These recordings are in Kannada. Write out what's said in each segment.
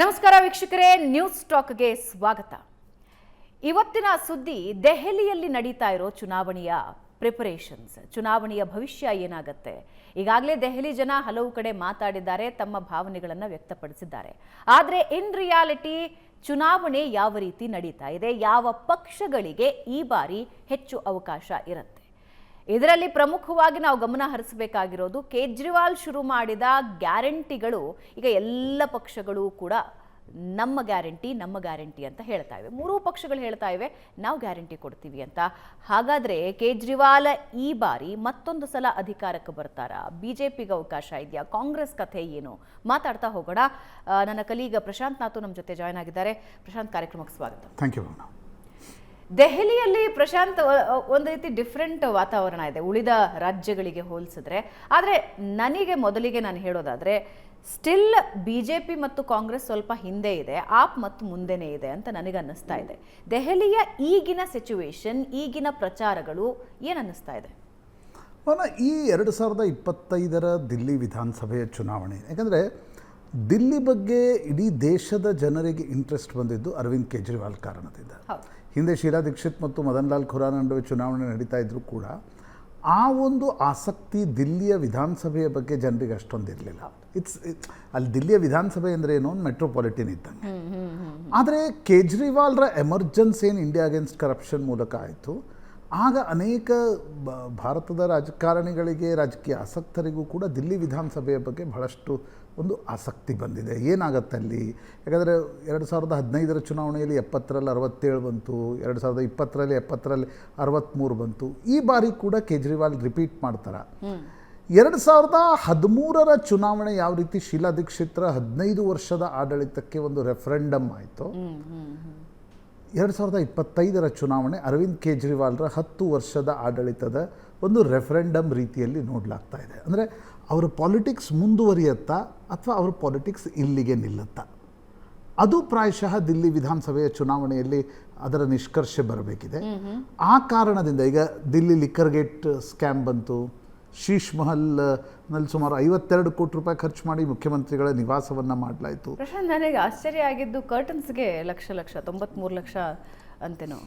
ನಮಸ್ಕಾರ ವೀಕ್ಷಕರೇ ನ್ಯೂಸ್ ಟಾಕ್ಗೆ ಸ್ವಾಗತ. ಇವತ್ತಿನ ಸುದ್ದಿ, ದೆಹಲಿಯಲ್ಲಿ ನಡೀತಾ ಇರೋ ಚುನಾವಣೆಯ ಪ್ರಿಪರೇಷನ್ಸ್ ಚುನಾವಣೆಯ ಭವಿಷ್ಯ ಏನಾಗುತ್ತೆ? ಈಗಾಗಲೇ ದೆಹಲಿ ಜನ ಹಲವು ಕಡೆ ಮಾತಾಡಿದ್ದಾರೆ, ತಮ್ಮ ಭಾವನೆಗಳನ್ನು ವ್ಯಕ್ತಪಡಿಸಿದ್ದಾರೆ. ಆದರೆ ಇನ್ ರಿಯಾಲಿಟಿ ಚುನಾವಣೆ ಯಾವ ರೀತಿ ನಡೀತಾ ಇದೆ, ಯಾವ ಪಕ್ಷಗಳಿಗೆ ಈ ಬಾರಿ ಹೆಚ್ಚು ಅವಕಾಶ ಇರುತ್ತೆ? ಇದರಲ್ಲಿ ಪ್ರಮುಖವಾಗಿ ನಾವು ಗಮನ ಹರಿಸಬೇಕಾಗಿರೋದು ಕೇಜ್ರಿವಾಲ್ ಶುರು ಮಾಡಿದ ಗ್ಯಾರಂಟಿಗಳು, ಈಗ ಎಲ್ಲ ಪಕ್ಷಗಳು ಕೂಡ ನಮ್ಮ ಗ್ಯಾರಂಟಿ ನಮ್ಮ ಗ್ಯಾರಂಟಿ ಅಂತ ಹೇಳ್ತಾ ಇವೆ. ಮೂರೂ ಪಕ್ಷಗಳು ಹೇಳ್ತಾ ಇವೆ, ನಾವು ಗ್ಯಾರಂಟಿ ಕೊಡ್ತೀವಿ ಅಂತ. ಹಾಗಾದರೆ ಕೇಜ್ರಿವಾಲ್ ಈ ಬಾರಿ ಮತ್ತೊಂದು ಸಲ ಅಧಿಕಾರಕ್ಕೆ ಬರ್ತಾರಾ? ಪಿಗೆ ಅವಕಾಶ ಇದೆಯಾ? ಕಾಂಗ್ರೆಸ್ ಕಥೆ ಏನು? ಮಾತಾಡ್ತಾ ಹೋಗೋಣ. ನನ್ನ ಕಲೀಗ ಪ್ರಶಾಂತ್ ನಾಥು ನಮ್ಮ ಜೊತೆ ಜಾಯ್ನ್ ಆಗಿದ್ದಾರೆ. ಪ್ರಶಾಂತ್ ಕಾರ್ಯಕ್ರಮಕ್ಕೆ ಸ್ವಾಗತ. ಥ್ಯಾಂಕ್ ಯು ದೆಹಲಿಯಲ್ಲಿ ಪ್ರಶಾಂತ್ ಒಂದು ರೀತಿ ಡಿಫ್ರೆಂಟ್ ವಾತಾವರಣ ಇದೆ. ಉಳಿದ ರಾಜ್ಯಗಳಿಗೆ ಹೋಲಿಸಿದ್ರೆ. ಆದರೆ ನನಗೆ ಮೊದಲಿಗೆ ನಾನು ಹೇಳೋದಾದರೆ ಸ್ಟಿಲ್ ಬಿ ಜೆ ಪಿ ಮತ್ತು ಕಾಂಗ್ರೆಸ್ ಸ್ವಲ್ಪ ಹಿಂದೆ ಇದೆ. ಆಪ್ ಮತ್ತು ಮುಂದೆನೇ ಇದೆ ಅಂತ ನನಗೆ ಅನ್ನಿಸ್ತಾ ಇದೆ. ದೆಹಲಿಯ ಈಗಿನ ಸಿಚುವೇಶನ್ ಈಗಿನ ಪ್ರಚಾರಗಳು ಏನನ್ನಿಸ್ತಾ ಇದೆ? ಈ ಎರಡು ಸಾವಿರದ ಇಪ್ಪತ್ತೈದರ ದಿಲ್ಲಿ ವಿಧಾನಸಭೆಯ ಚುನಾವಣೆ. ಯಾಕಂದರೆ ದಿಲ್ಲಿ ಬಗ್ಗೆ ಇಡೀ ದೇಶದ ಜನರಿಗೆ ಇಂಟ್ರೆಸ್ಟ್ ಬಂದಿದ್ದು ಅರವಿಂದ್ ಕೇಜ್ರಿವಾಲ್ ಕಾರಣದಿಂದ. ಹೌದು. ಶೀಲಾ ದೀಕ್ಷಿತ್ ಮತ್ತು ಮದನ್ ಲಾಲ್ ಖುರಾನ್ ನಡುವೆ ಚುನಾವಣೆ ನಡೀತಾ ಇದ್ದರೂ ಕೂಡ ಆ ಒಂದು ಆಸಕ್ತಿ ದಿಲ್ಲಿಯ ವಿಧಾನಸಭೆಯ ಬಗ್ಗೆ ಜನರಿಗೆ ಅಷ್ಟೊಂದು ಇರಲಿಲ್ಲ. ಇಟ್ಸ್ ಅಲ್ಲಿ ದಿಲ್ಲಿಯ ವಿಧಾನಸಭೆ ಅಂದರೆ ಏನೋ? ಒಂದು ಮೆಟ್ರೋಪಾಲಿಟಿನ್ ಇದ್ದಂಗೆ ಆದರೆ ಕೇಜ್ರಿವಾಲ್ರ ಎಮರ್ಜೆನ್ಸ್ ಏನು ಇಂಡಿಯಾ ಅಗೇನ್ಸ್ಟ್ ಕರಪ್ಷನ್ ಮೂಲಕ ಆಯಿತು? ಆಗ ಅನೇಕ ಭಾರತದ ರಾಜಕಾರಣಿಗಳಿಗೆ ರಾಜಕೀಯ ಆಸಕ್ತರಿಗೂ ಕೂಡ ದಿಲ್ಲಿ ವಿಧಾನಸಭೆಯ ಬಗ್ಗೆ ಬಹಳಷ್ಟು ಒಂದು ಆಸಕ್ತಿ ಬಂದಿದೆ. ಏನಾಗತ್ತೆ ಅಲ್ಲಿ? ಯಾಕಂದರೆ ಎರಡು ಸಾವಿರದ ಹದಿನೈದರ ಚುನಾವಣೆಯಲ್ಲಿ ಎಪ್ಪತ್ತರಲ್ಲಿ ಅರವತ್ತೇಳು ಬಂತು ಎರಡು ಸಾವಿರದ ಇಪ್ಪತ್ತರಲ್ಲಿ ಎಪ್ಪತ್ತರಲ್ಲಿ ಅರವತ್ತ್ಮೂರು ಬಂತು. ಈ ಬಾರಿ ಕೂಡ ಕೇಜ್ರಿವಾಲ್ ರಿಪೀಟ್ ಮಾಡ್ತಾರೆ. ಎರಡು ಸಾವಿರದ ಹದಿಮೂರರ ಚುನಾವಣೆ ಯಾವ ರೀತಿ ಶೀಲಾ ದೀಕ್ಷಿತ್ರ ಹದಿನೈದು ವರ್ಷದ ಆಡಳಿತಕ್ಕೆ ಒಂದು ರೆಫರೆಂಡಮ್ ಆಯಿತು ಎರಡು ಸಾವಿರದ ಇಪ್ಪತ್ತೈದರ ಚುನಾವಣೆ ಅರವಿಂದ್ ಕೇಜ್ರಿವಾಲ್ರ ಹತ್ತು ವರ್ಷದ ಆಡಳಿತದ ಒಂದು ರೆಫರೆಂಡಮ್ ರೀತಿಯಲ್ಲಿ ನೋಡಲಾಗ್ತಾ ಇದೆ. ಅಂದರೆ ಅವರ ಪಾಲಿಟಿಕ್ಸ್ ಮುಂದುವರಿಯತ್ತಾ ಅಥವಾ ಅವ್ರ ಪಾಲಿಟಿಕ್ಸ್ ಇಲ್ಲಿಗೆ ನಿಲ್ಲುತ್ತಾ. ಅದು ಪ್ರಾಯಶಃ ದಿಲ್ಲಿ ವಿಧಾನಸಭೆಯ ಚುನಾವಣೆಯಲ್ಲಿ ಅದರ ನಿಷ್ಕರ್ಷ ಬರಬೇಕಿದೆ. ಆ ಕಾರಣದಿಂದ ಈಗ ದಿಲ್ಲಿ ಲಿಕ್ಕರ್ಗೇಟ್ ಸ್ಕ್ಯಾಮ್ ಬಂತು ಶೀಶ್ ಮಹಲ್ನಲ್ಲಿ ಸುಮಾರು ಐವತ್ತೆರಡು ಕೋಟಿ ರೂಪಾಯಿ ಖರ್ಚು ಮಾಡಿ ಮುಖ್ಯಮಂತ್ರಿಗಳ ನಿವಾಸವನ್ನು ಮಾಡಲಾಯಿತು. ಪ್ರಶಾಂತ್ ನನಗೆ ಆಶ್ಚರ್ಯ ಆಗಿದ್ದು ಕರ್ಟನ್ಸ್ಗೆ ಲಕ್ಷ ಲಕ್ಷ ತೊಂಬತ್ಮೂರು ಲಕ್ಷ ಅಂತೇನೋ.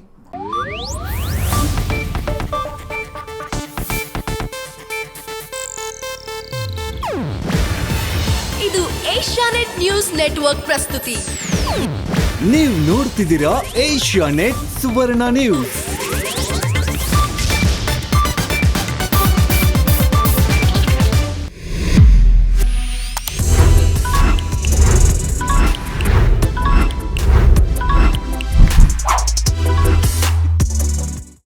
ಇದು ಏಷ್ಯಾನೆಟ್ ನ್ಯೂಸ್ ನೆಟ್ವರ್ಕ್ ಪ್ರಸ್ತುತಿ. ನೀವು ನೋಡ್ತಿದ್ದೀರಾ ಏಷ್ಯಾ ನೆಟ್ ಸುವರ್ಣ ನ್ಯೂಸ್.